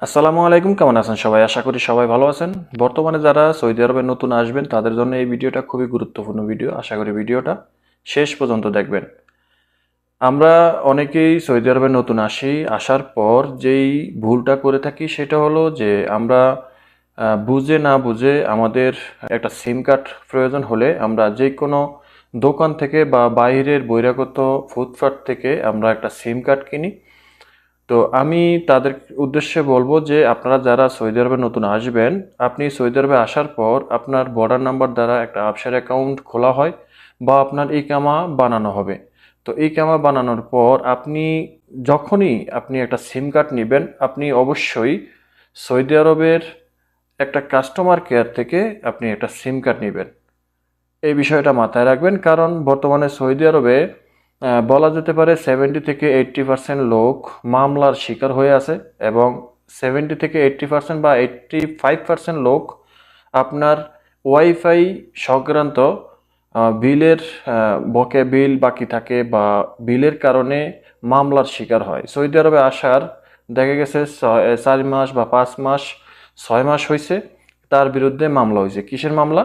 আসসালামু আলাইকুম, কেমন আছেন সবাই? আশা করি সবাই ভালো আছেন। বর্তমানে যারা সৌদি আরবে নতুন আসবেন, তাদের জন্য এই ভিডিওটা খুবই গুরুত্বপূর্ণ ভিডিও। আশা করি ভিডিওটা শেষ পর্যন্ত দেখবেন। আমরা অনেকেই সৌদি আরবে নতুন আসি, আসার পর যেই ভুলটা করে থাকি সেটা হলো যে আমরা বুঝে না বুঝে আমাদের একটা সিম কার্ড প্রয়োজন হলে আমরা যে কোনো দোকান থেকে বা বাইরের বহিরাগত ফুটপাথ থেকে আমরা একটা সিম কার্ড কিনি। তো আমি তাদের উদ্দেশ্যে বলব যে আপনারা যারা সৌদি আরবে নতুন আসবেন, আপনি সৌদি আরবে আসার পর আপনার বর্ডার নাম্বার দ্বারা একটা আপসার অ্যাকাউন্ট খোলা হয় বা আপনার ইকামা বানানো হবে। তো এই কামা বানানোর পর আপনি যখনই আপনি একটা সিম কার্ড নেবেন, আপনি অবশ্যই সৌদি আরবের একটা কাস্টমার কেয়ার থেকে আপনি একটা সিম কার্ড নেবেন। এই বিষয়টা মাথায় রাখবেন, কারণ বর্তমানে সৌদি আরবে বলা যেতে পারে সেভেন্টি থেকে এইট্টি পার্সেন্ট লোক মামলার শিকার হয়ে আছে এবং সেভেন্টি থেকে এইট্টি পার্সেন্ট বা এইট্টি ফাইভ পার্সেন্ট লোক আপনার ওয়াইফাই সংক্রান্ত বিলের বকে বিল বাকি থাকে বা বিলের কারণে মামলার শিকার হয়। সৌদি আরবে আসার দেখা গেছে চার মাস বা পাঁচ মাস, ছয় মাস হয়েছে তার বিরুদ্ধে মামলা হয়েছে কিসের মামলা?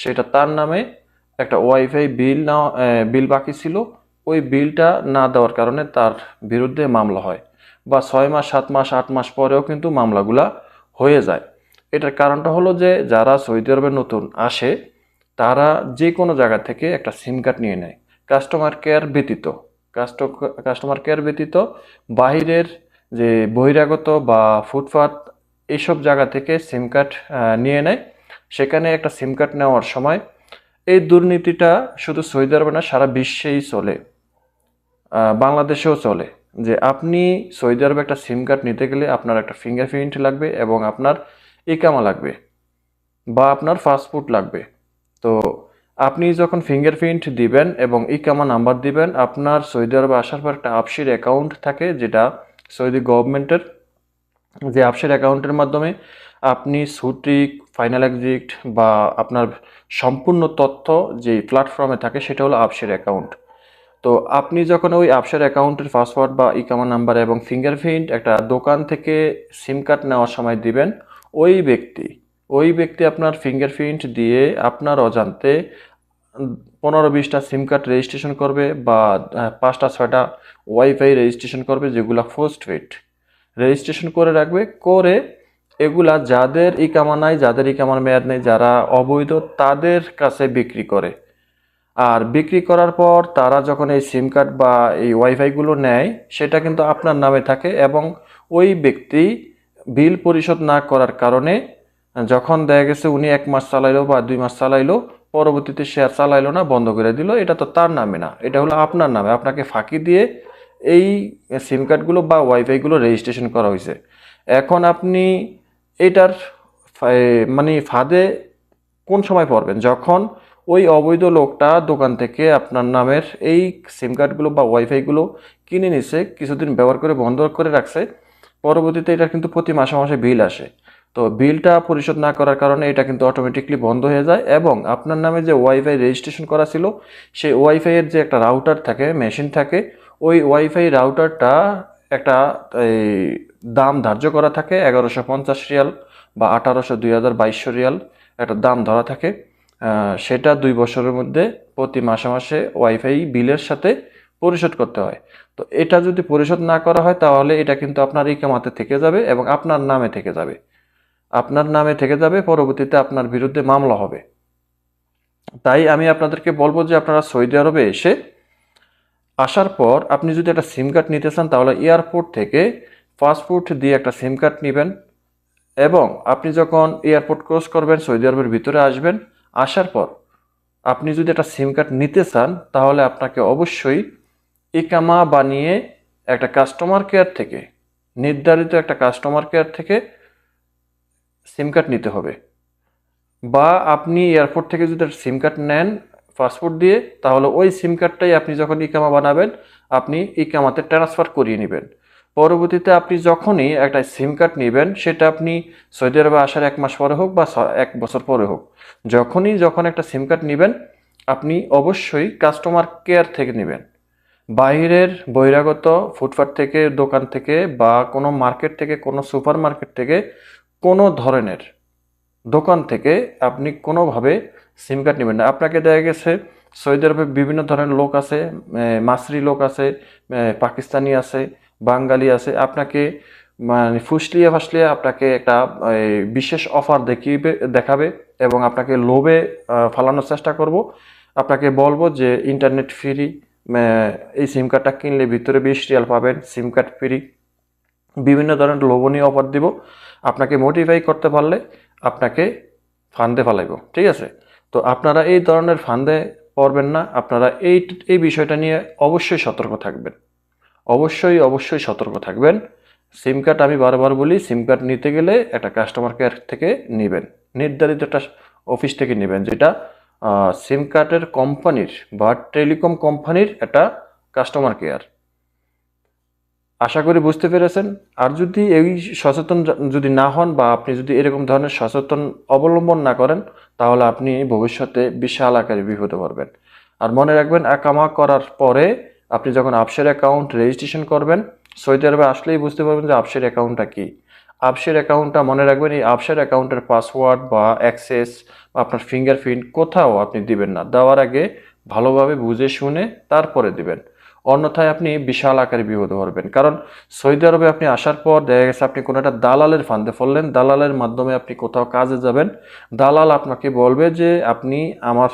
সেটা তার নামে একটা ওয়াইফাই বিল না বিল বাকি ছিল। ওই বিলটা না দেওয়ার কারণে তার বিরুদ্ধে মামলা হয় বা ছয় মাস, সাত মাস, আট মাস পরেও কিন্তু মামলাগুলা হয়ে যায়। এটার কারণটা হলো যে যারা সৌদি আরবে নতুন আসে, তারা যে কোনো জায়গা থেকে একটা সিম কার্ড নিয়ে নেয়। কাস্টমার কেয়ার ব্যতীত। কাস্ট, কাস্টমার কেয়ার ব্যতীত বাহিরের যে বহিরাগত বা ফুটপাত এইসব জায়গা থেকে সিম কার্ড নিয়ে নেয়। সেখানে একটা সিম কার্ড নেওয়ার সময় এই দুর্নীতিটা শুধু সৌদি আরবে না, সারা বিশ্বেই চলে। বাংলাদেশেও চলে, যে আপনি সৌদি আরবে একটা সিম কার্ড নিতে গেলে আপনার একটা ফিঙ্গারপ্রিন্ট লাগবে এবং আপনার ইকামা লাগবে বা আপনার পাসপোর্ট লাগবে। তো আপনি যখন ফিঙ্গারপ্রিন্ট দিবেন এবং ইকামা নাম্বার দিবেন, আপনার সৌদি আরবে আসার পর একটা আপসির অ্যাকাউন্ট থাকে যেটা সৌদি গভর্নমেন্টের যে আপসের অ্যাকাউন্টের মাধ্যমে আপনি সুট্রিক ফাইনাল এক্সিট বা আপনার সম্পূর্ণ তথ্য যে প্ল্যাটফর্মে থাকে সেটা হলো আপসের অ্যাকাউন্ট তো আপনি যখন ওই আপসের অ্যাকাউন্টের পাসওয়ার্ড বা ইকামা নাম্বার এবং ফিঙ্গারপ্রিন্ট একটা দোকান থেকে সিম কার্ড নেওয়ার সময় দিবেন, ওই ব্যক্তি ওই ব্যক্তি আপনার ফিঙ্গারপ্রিন্ট দিয়ে আপনার অজান্তে পনেরো বিশটা সিম কার্ড রেজিস্ট্রেশন করবে বা পাঁচটা, ছয়টা ওয়াইফাই রেজিস্ট্রেশন করবে যেগুলো পোস্ট পেড রেজিস্ট্রেশন করে রাখবে, করে এগুলা যাদের ই ইকামা নাই, যাদের ইকামার মেয়াদ নেই, যারা অবৈধ, তাদের কাছে বিক্রি করে। আর বিক্রি করার পর তারা যখন এই সিম কার্ড বা এই ওয়াইফাইগুলো নেয়, সেটা কিন্তু আপনার নামে থাকে এবং ওই ব্যক্তি বিল পরিশোধ না করার কারণে যখন দেখা গেছে উনি এক মাস চালাইলো বা দুই মাস চালাইলো, পরবর্তীতে আর চালাইলো না, বন্ধ করে দিল, এটা তো তার নামে না, এটা হলো আপনার নামে, আপনাকে ফাঁকি দিয়ে এই সিম কার্ডগুলো বা ওয়াইফাইগুলো রেজিস্ট্রেশন করা হয়েছে। এখন আপনি এটার মানে ফাঁদে কোন সময় পড়বেন? যখন ওই অবৈধ লোকটা দোকান থেকে আপনার নামের এই সিম কার্ডগুলো বা ওয়াইফাইগুলো কিনে নিছে, কিছুদিন ব্যবহার করে বন্ধ করে রাখছে। পরবর্তীতে এটা কিন্তু প্রতি মাসে মাসে বিল আসে। তো বিলটা পরিশোধ না করার কারণে এটা কিন্তু অটোমেটিকলি বন্ধ হয়ে যায় এবং আপনার নামে যে ওয়াইফাই রেজিস্ট্রেশন করা ছিল, সেই ওয়াইফাইয়ের যে একটা রাউটার থাকে মেশিন থাকে, ওই ওয়াইফাই রাউটারটা একটা, এই, দাম ধার্য করা থাকে, এগারোশো পঞ্চাশ রিয়াল বা আঠারোশো দুই হাজার বাইশশো রিয়াল। একটা দাম ধরা থাকে। সেটা দুই বছরের মধ্যে প্রতি মাসে মাসে ওয়াইফাই বিলের সাথে পরিশোধ করতে হয়। তো এটা যদি পরিশোধ না করা হয়, তাহলে এটা কিন্তু আপনার ইকামাতে থেকে যাবে এবং আপনার নামে থেকে যাবে। আপনার নামে থেকে যাবে, পরবর্তীতে আপনার বিরুদ্ধে মামলা হবে। তাই আমি আপনাদেরকে বলব যে আপনারা সৌদি আরবে এসে আসার পর আপনি যদি একটা সিম কার্ড নিতে চান, তাহলে এয়ারপোর্ট থেকে পাসপোর্ট দিয়ে একটা সিম কার্ড নেবেন এবং আপনি যখন এয়ারপোর্ট ক্রস করবেন, সৌদি আরবের ভিতরে আসবেন আসার পর আপনি যদি একটা সিম কার্ড নিতে চান, তাহলে আপনাকে অবশ্যই ইকামা বানিয়ে একটা কাস্টমার কেয়ার থেকে, নির্ধারিত একটা কাস্টমার কেয়ার থেকে সিম কার্ড নিতে হবে। বা আপনি এয়ারপোর্ট থেকে যদি একটা সিম কার্ড নেন পাসপোর্ট দিয়ে, তাহলে ওই সিম কার্ডটাই আপনি যখন ইকামা বানাবেন, আপনি ইকামাতে ট্রান্সফার করিয়ে নেবেন। পরবর্তীতে আপনি যখনই একটা সিম কার্ড নেবেন, সেটা আপনি সৌদি আরবে আসার এক মাস পরে হোক বা এক বছর পরে হোক, যখনই যখন একটা সিম কার্ড নেবেন, আপনি অবশ্যই কাস্টমার কেয়ার থেকে নেবেন। বাইরের বহিরাগত ফুটপাত থেকে, দোকান থেকে বা কোনো মার্কেট থেকে, কোনো সুপার মার্কেট থেকে, কোনো ধরনের দোকান থেকে আপনি কোনোভাবে সিম কার্ড নেবেন না। আপনাকে দেখা গেছে, সৌদি আরবে বিভিন্ন ধরনের লোক আছে মাসরি লোক আছে পাকিস্তানি আছে বাঙালি আছে, আপনাকে মানে ফুসলিয়ে ফাসলিয়ে আপনাকে একটা বিশেষ অফার দেখিবে, দেখাবে এবং আপনাকে লোভে ফালানোর চেষ্টা করব। আপনাকে বলব যে ইন্টারনেট ফ্রি এই সিম কার্ডটা কিনলে ভিতরে বিশ রিয়াল পাবেন সিম কার্ড ফ্রি বিভিন্ন ধরনের লোভনীয় অফার দিব। আপনাকে মোটিফাই করতে পারলে আপনাকে ফান্দে ফালাইব, ঠিক আছে? তো আপনারা এই ধরনের ফান্দে পড়বেন না, আপনারা এই এই বিষয়টা নিয়ে অবশ্যই সতর্ক থাকবেন। অবশ্যই অবশ্যই সতর্ক থাকবেন। সিম কার্ড আমি বারবার বলি সিম কার্ড নিতে গেলে একটা কাস্টমার কেয়ার থেকে নেবেন। নির্ধারিত একটা অফিস থেকে নেবেন, যেটা সিম কার্ডের কোম্পানির বা টেলিকম কোম্পানির একটা কাস্টমার কেয়ার আশা করি বুঝতে পেরেছেন। আর যদি এই সচেতন যদি না হন বা আপনি যদি এরকম ধরনের সচেতন অবলম্বন না করেন, তাহলে আপনি ভবিষ্যতে বিশাল আকারে বিপদে পড়বেন। আর মনে রাখবেন, একামা করার পরে আপনি যখন আপসের অ্যাকাউন্ট রেজিস্ট্রেশন করবেন সৌদি আরবে আসলেই বুঝতে পারবেন যে আপসের অ্যাকাউন্টটা কী। আপসের অ্যাকাউন্টটা মনে রাখবেন, এই আপসের অ্যাকাউন্টের পাসওয়ার্ড বা অ্যাক্সেস বা আপনার ফিঙ্গারপ্রিন্ট কোথাও আপনি দিবেন না। দেওয়ার আগে ভালোভাবে বুঝে শুনে তারপরে দিবেন। অন্যথায় আপনি বিশাল আকারে বিপদে পড়বেন। কারণ সৌদি আরবে আপনি আসার পর দেখা গেছে আপনি কোনো একটা দালালের ফান্দে পড়লেন। দালালের মাধ্যমে আপনি কোথাও কাজে যাবেন। দালাল আপনাকে বলবে যে, আপনি আমার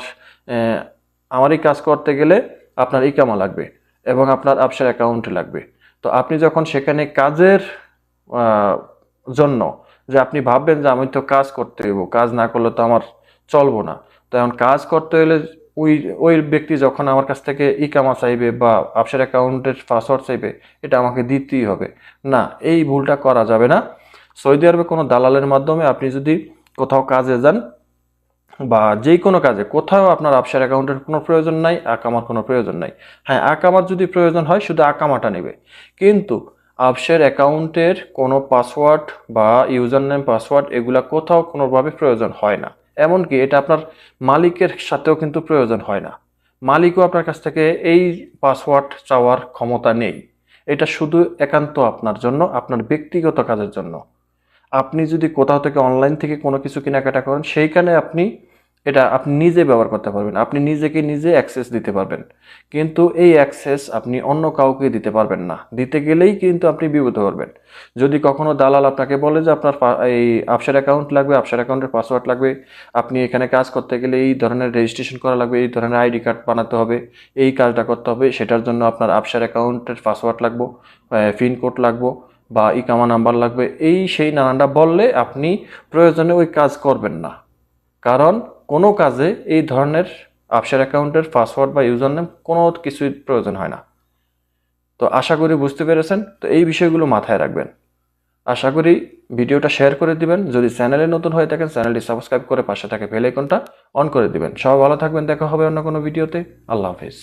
আমারই কাজ করতে গেলে আপনার ইকামা লাগবে। এবং আপনার আপসার অ্যাকাউন্ট লাগবে। তো আপনি যখন সেখানে কাজের জন্য যে আপনি ভাববেন যে আমি তো কাজ করতে হইব, কাজ না করলে তো আমার চলবো না। তো এখন কাজ করতে হলে ওই ওই ব্যক্তি যখন আমার কাছ থেকে ইকামা চাইবে বা আপসার অ্যাকাউন্টের পাসওয়ার্ড চাইবে, এটা আমাকে দিতেই হবে। না, এই ভুলটা করা যাবে না। সৌদি আরবে কোনো দালালের মাধ্যমে আপনি যদি কোথাও কাজে যান বা যে কোনো কাজে, কোথাও আপনার আপসার অ্যাকাউন্টের কোনো প্রয়োজন নাই আকামার কোনো প্রয়োজন নাই। হ্যাঁ আকামার যদি প্রয়োজন হয়, শুধু আকামাটা নেবে। কিন্তু আপসের অ্যাকাউন্টের কোনো পাসওয়ার্ড বা ইউজার নেম পাসওয়ার্ড এগুলা কোথাও কোনোভাবে প্রয়োজন হয় না। এমনকি এটা আপনার মালিকের সাথেও কিন্তু প্রয়োজন হয় না। মালিকও আপনার কাছ থেকে এই পাসওয়ার্ড চাওয়ার ক্ষমতা নেই। এটা শুধু একান্ত আপনার জন্য, আপনার ব্যক্তিগত কাজের জন্য। আপনি যদি কোথাও থেকে অনলাইন থেকে কোনো কিছু কেনাকাটা করেন, সেইখানে আপনি এটা আপনি নিজে ব্যবহার করতে পারবেন। আপনি নিজেকে নিজে অ্যাক্সেস দিতে পারবেন। কিন্তু এই অ্যাক্সেস আপনি অন্য কাউকে দিতে পারবেন না। দিতে গেলেই কিন্তু আপনি বিপদে পড়বেন যদি কখনো দালাল আপনাকে বলে যে আপনার এই আপসার অ্যাকাউন্ট লাগবে আপসার অ্যাকাউন্টের পাসওয়ার্ড লাগবে, আপনি এখানে কাজ করতে গেলে এই ধরনের রেজিস্ট্রেশন করা লাগবে, এই ধরনের আইডি কার্ড বানাতে হবে, এই কাজটা করতে হবে, সেটার জন্য আপনার আপসার অ্যাকাউন্টের পাসওয়ার্ড লাগবে পিন কোড লাগবে বা ইকামা নাম্বার লাগবে। এই সেই নানানটা বললে আপনি প্রয়োজনে ওই কাজ করবেন না। কারণ কোনো কাজে এই ধরনের আপসার অ্যাকাউন্টের পাসওয়ার্ড বা ইউজার নেম কোনো কিছুই প্রয়োজন হয় না। তো আশা করি বুঝতে পেরেছেন। তো এই বিষয়গুলো মাথায় রাখবেন। আশা করি ভিডিওটা শেয়ার করে দিবেন। যদি চ্যানেলে নতুন হয়ে থাকেন, চ্যানেলটি সাবস্ক্রাইব করে পাশে থাকে বেল আইকনটা অন করে দিবেন। সব ভালো থাকবেন। দেখা হবে অন্য কোনো ভিডিওতে। আল্লাহ হাফিজ।